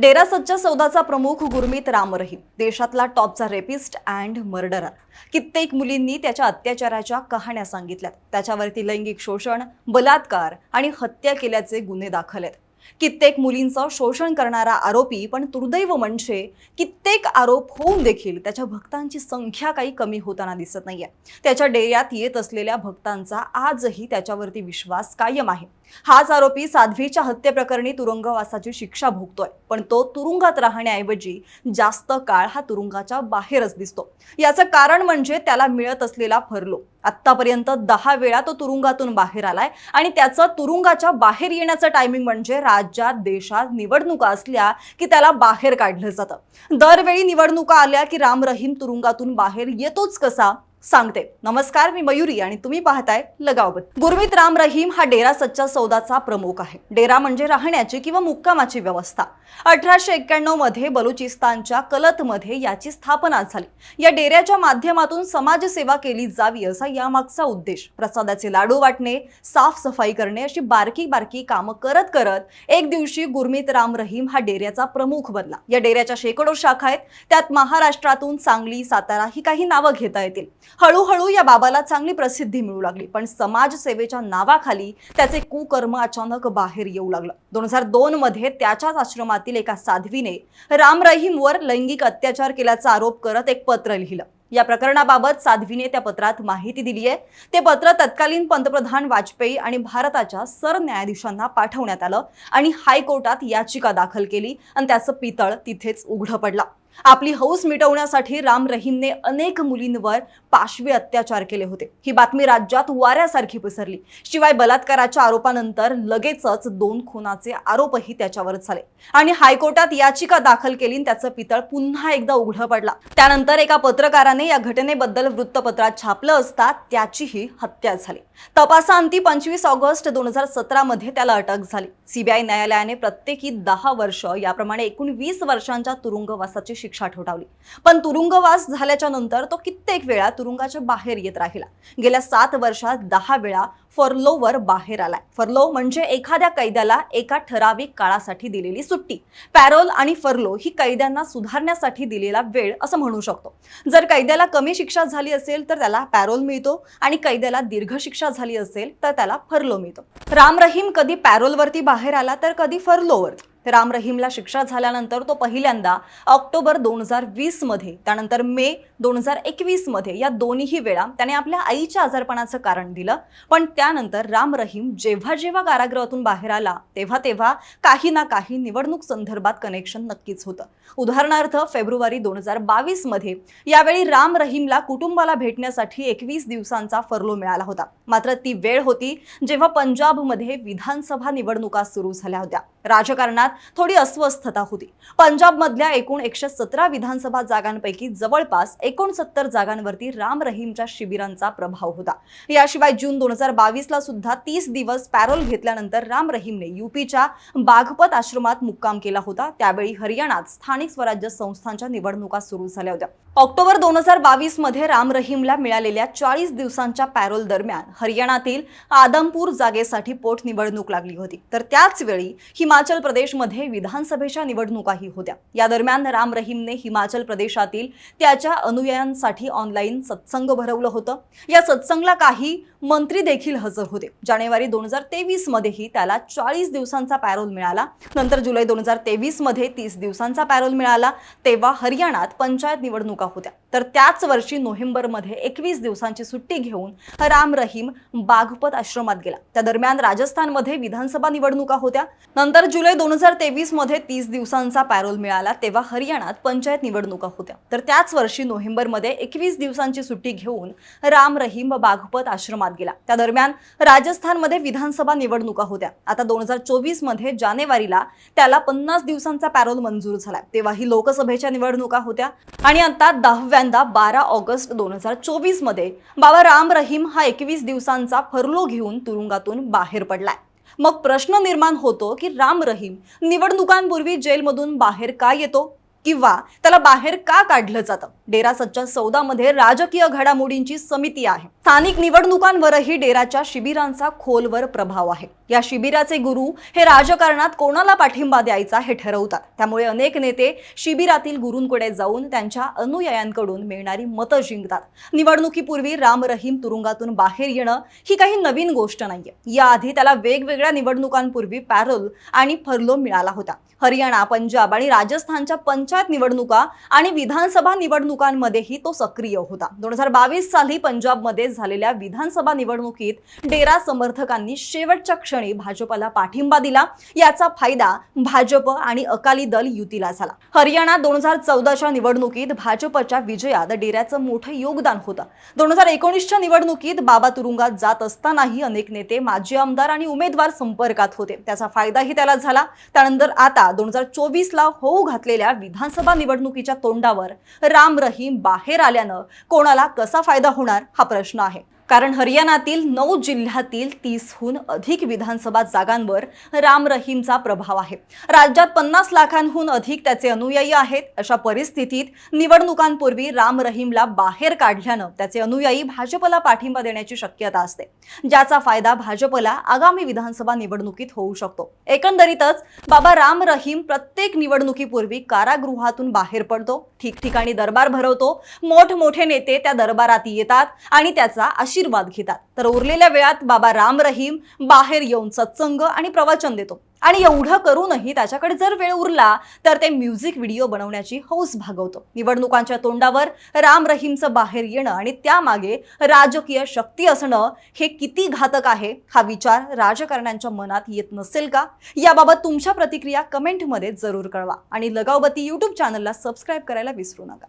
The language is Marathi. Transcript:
डेरा सच्चा सौदाचा प्रमुख गुरमीत राम रहीम देशातला टॉपचा रेपिस्ट अँड मर्डरर. कित्येक मुलींनी त्याच्या अत्याचाराच्या कहाण्या सांगितल्यात. त्याच्यावरती लैंगिक शोषण बलात्कार आणि हत्या केल्याचे गुन्हे दाखल आहेत. कित्येक मुलींचं शोषण करणारा आरोपी पण दुर्दैव म्हणजे कित्येक आरोप होऊन देखील त्याच्या भक्तांची संख्या काही कमी होताना दिसत नाहीये. त्याच्या डेऱ्यात येत असलेल्या भक्तांचा आजही त्याच्यावरती विश्वास कायम आहे. हाच आरोपी साध्वीच्या हत्येप्रकरणी तुरुंगवासाची शिक्षा भोगतोय पण तो तुरुंगात राहण्याऐवजी जास्त काळ हा तुरुंगाच्या बाहेरच दिसतो. याचं कारण म्हणजे त्याला मिळत असलेला फरलो. आत्तापर्यंत दहा वेळा तो तुरुंगातून बाहेर आलाय. आणि त्याचं तुरुंगाच्या बाहेर येण्याचं टायमिंग म्हणजे राज्यात देशात निवडणुका असल्या की त्याला बाहेर काढलं जातं. दरवेळी निवडणुका आल्या की राम रहीम तुरुंगातून बाहेर येतोच कसा? सांगते. नमस्कार मी मयुरी आणि तुम्ही पाहताय लगावत गुरमीत राम रहीम हा डेरा सच्चा सौदाचा प्रमुख आहे. डेरा म्हणजे राहण्याची किंवा मुक्कामाची व्यवस्था. अठराशे एक्क्याण्णवमध्ये बलुचिस्तानच्या कलतमध्ये याची स्थापना झाली. या डेऱ्याच्या माध्यमातून समाजसेवा केली जावी असा यामागचा उद्देश. प्रसादाचे लाडू वाटणे साफसफाई करणे अशी बारकी बारकी कामं करत करत एक दिवशी गुरमीत राम रहीम हा डेऱ्याचा प्रमुख बनला. या डेऱ्याच्या शेकडो शाखा आहेत. त्यात महाराष्ट्रातून सांगली सातारा ही काही नावं घेता येतील. हळूहळू या बाबाला चांगली प्रसिद्धी मिळू लागली पण समाजसेवेच्या नावाखाली त्याचे कुकर्म अचानक बाहेर येऊ लागलं. दोन हजार दोन मध्ये त्याच्याच आश्रमातील एका साध्वीने राम रहीमवर लैंगिक अत्याचार केल्याचा आरोप करत एक पत्र लिहिलं. या प्रकरणाबाबत साध्वीने त्या पत्रात माहिती दिली आहे. ते पत्र तत्कालीन पंतप्रधान वाजपेयी आणि भारताच्या सरन्यायाधीशांना पाठवण्यात आलं आणि हायकोर्टात याचिका दाखल केली आणि त्याचं पितळ तिथेच उघडं पडलं. आपली हौस मिटवण्यासाठी राम रहीमने अनेक मुलींवर पाशवी अत्याचार केले होते. ही बातमी राज्यात वाऱ्यासारखी पसरली. शिवाय बलात्काराच्या आरोपानंतर लगेचच दोन खुनाचे आरोपही त्याच्यावर झाले. आणि हायकोर्टात याचिका दाखल केली आणि त्याचं पितळ पुन्हा एकदा उघडं पडला. त्यानंतर एका पत्रकाराने या घटनेबद्दल वृत्तपत्रात छापलं असता त्याचीही हत्या झाली. तपासाअंती पंचवीस ऑगस्ट दोन हजार सतरा मध्ये त्याला अटक झाली. सीबीआय न्यायालयाने प्रत्येकी दहा वर्ष याप्रमाणे एकूण वीस वर्षांच्या तुरुंगवासाची शिक्षा ठोठावली. पण तुरुंगवास झाल्याच्यानंतर तो कित्येक वेळा तुरुंगाच्या बाहेर येत राहिला. गेल्या सात वर्षात दहा वेळा फर्लोवर बाहेर आलाय. फर्लो म्हणजे एखाद्या कैद्याला एका ठराविक काळासाठी दिलेली सुट्टी. पॅरोल आणि फर्लो ही कैद्यांना सुधारण्यासाठी दिलेला वेळ असं म्हणू शकतो. जर कैद्याला कमी शिक्षा झाली असेल तर त्याला पॅरोल मिळतो आणि कैद्याला दीर्घ शिक्षा झाली असेल तर त्याला फर्लो मिळतो. राम रहीम कधी पॅरोलवरती बाहेर आला तर कधी फर्लोवर. राम रहीमला शिक्षा झाल्यानंतर तो पहिल्यांदा ऑक्टोबर दोन हजार वीसमध्ये त्यानंतर मे दोन हजार एकवीसमध्ये या दोन्हीही वेळा त्याने आपल्या आईच्या आजारपणाचं कारण दिलं. पण त्यानंतर राम रहीम जेव्हा जेव्हा कारागृहातून बाहेर आला तेव्हा तेव्हा काही ना काही निवडणूक संदर्भात कनेक्शन नक्कीच होतं. उदाहरणार्थ फेब्रुवारी दोन हजार बावीसमध्ये यावेळी राम रहीमला कुटुंबाला भेटण्यासाठी एकवीस दिवसांचा फर्लो मिळाला होता. मात्र ती वेळ होती जेव्हा पंजाबमध्ये विधानसभा निवडणुका सुरू झाल्या होत्या. राजकारणात थोडी अस्वस्थता होती. पंजाबमधल्या एकूण एकशे सतरा विधानसभा जागांपैकी जवळपास एकोणसत्तर जागांवरती राम रहीमच्या शिबिरांचा प्रभाव होता. याशिवाय जून दोन हजार बावीसला सुद्धा तीस दिवस पॅरोल घेतल्यानंतर राम रहीमने युपीच्या बाघपत आश्रमात मुक्काम केला होता. त्यावेळी हरियाणात स्थानिक स्वराज्य संस्थांच्या निवडणुका सुरू झाल्या होत्या. ऑक्टोबर दोन हजार बावीसमध्ये राम रहीमला मिळालेल्या चाळीस दिवसांच्या पॅरोल दरम्यान हरियाणातील आदमपूर जागेसाठी पोटनिवडणूक लागली होती. तर त्याच वेळी हिमाचल प्रदेशमध्ये विधानसभेच्या निवडणुकाही होत्या. या दरम्यान राम रहीमने हिमाचल प्रदेशातील त्याच्या अनुयायांसाठी ऑनलाईन सत्संग भरवलं होतं. या सत्संगला काही मंत्री देखील हजर होते. जानेवारी दोन हजार तेवीस मध्येही त्याला चाळीस दिवसांचा पॅरोल मिळाला. नंतर जुलै दोन हजार तेवीसमध्ये तीस दिवसांचा पॅरोल मिळाला. तेव्हा हरियाणात पंचायत निवडणुका होत्या. तर त्याच वर्षी नोव्हेंबरमध्ये एकवीस दिवसांची सुट्टी घेऊन राम रहीम बाघपत आश्रमात गेला. त्या दरम्यान राजस्थानमध्ये विधानसभा निवडणुका होत्या. नंतर जुलै दोन हजार तेवीसमध्ये तीस दिवसांचा पॅरोल मिळाला तेव्हा हरियाणात पंचायत निवडणुका होत्या. तर त्याच वर्षी नोव्हेंबरमध्ये एकवीस दिवसांची सुट्टी घेऊन राम रहीम बाघपत आश्रमात गेला. त्या दरम्यान राजस्थानमध्ये विधानसभा निवडणुका होत्या. आता दोन हजार चोवीसमध्ये जानेवारीला त्याला पन्नास दिवसांचा पॅरोल मंजूर झाला. तेव्हा ही लोकसभेच्या निवडणुका होत्या. आणि आता दहाव्या दुसऱ्यांदा बारा ऑगस्ट दोन हजार चोवीसमध्ये बाबा राम रहीम हा एकवीस दिवसांचा फरलो घेऊन तुरुंगातून बाहेर पडलाय. मग प्रश्न निर्माण होतो की राम रहीम निवडणुकांपूर्वी जेलमधून बाहेर का येतो? किंवा त्याला बाहेर का काढलं जातं? डेरा सच्चा सौदामध्ये राजकीय घडामोडींची समिती आहे. स्थानिक निवडणुकांवरही डेराच्या शिबिरांचा खोलवर प्रभाव आहे. या शिबिराचे गुरु हे राजकारणात कोणाला पाठिंबा द्यायचा हे ठरवतात. त्यामुळे अनेक नेते शिबिरातील गुरूंकडे जाऊन त्यांच्या अनुयायांकडून मिळणारी मतं जिंकतात. निवडणुकीपूर्वी राम रहीम तुरुंगातून बाहेर येणं ही काही नवीन गोष्ट नाहीये. याआधी त्याला वेगवेगळ्या निवडणुकांपूर्वी पॅरोल आणि फर्लो मिळाला होता. हरियाणा पंजाब आणि राजस्थानच्या पंचायत निवडणुका आणि विधानसभा निवडणुकांमध्येही तो सक्रिय होता. दोन हजार बावीस साली पंजाबमध्ये झालेल्या विधानसभा निवडणुकीत डेरा समर्थकांनी शेवटच्या क्षणी भाजपला पाठिंबा दिला. याचा फायदा भाजप आणि अकाली दल युतीला झाला. हरियाणा दोन हजार चौदाच्या निवडणुकीत भाजपच्या विजयात डेऱ्याचं मोठं योगदान होतं. दोन हजार एकोणीसच्या निवडणुकीत बाबा तुरुंगात जात असतानाही अनेक नेते माजी आमदार आणि उमेदवार संपर्कात होते. त्याचा फायदाही त्याला झाला. त्यानंतर आता दोन हजार चोवीस ला होऊ घातलेल्या विधानसभा निवडणुकीच्या तोंडावर राम रहीम बाहेर आल्यानं कोणाला कसा फायदा होणार? हा प्रश्न आहे. 啊 कारण हरियाणातील नऊ जिल्ह्यातील तीसहून अधिक विधानसभा जागांवर राम रहीमचा प्रभाव आहे. राज्यात पन्नास लाखांहून अधिक त्याचे अनुयायी आहेत. अशा परिस्थितीत निवडणुकांपूर्वी राम रहीमला बाहेर काढल्यानं त्याचे अनुयायी भाजपला पाठिंबा देण्याची शक्यता असते. ज्याचा फायदा भाजपला आगामी विधानसभा निवडणुकीत होऊ शकतो. एकंदरीतच बाबा राम रहीम प्रत्येक निवडणुकीपूर्वी कारागृहातून बाहेर पडतो ठिकठिकाणी दरबार भरवतो मोठमोठे नेते त्या दरबारात येतात आणि त्याचा अशी आशीर्वाद घेतात. तर उरलेल्या वेळात बाबा राम रहीम बाहेर येऊन सत्संग आणि प्रवचन देतो. आणि एवढं करूनही त्याच्याकडे जर वेळ उरला तर ते म्युझिक व्हिडिओ बनवण्याची हौस भागवतो. निवडणुकांच्या तोंडावर राम रहीमचं बाहेर येणं आणि त्यामागे राजकीय शक्ती असणं हे किती घातक आहे हा विचार राजकारण्यांच्या मनात येत नसेल का? याबाबत तुमच्या प्रतिक्रिया कमेंटमध्ये जरूर कळवा. आणि लगावबती यूट्यूब चॅनलला सबस्क्राईब करायला विसरू नका.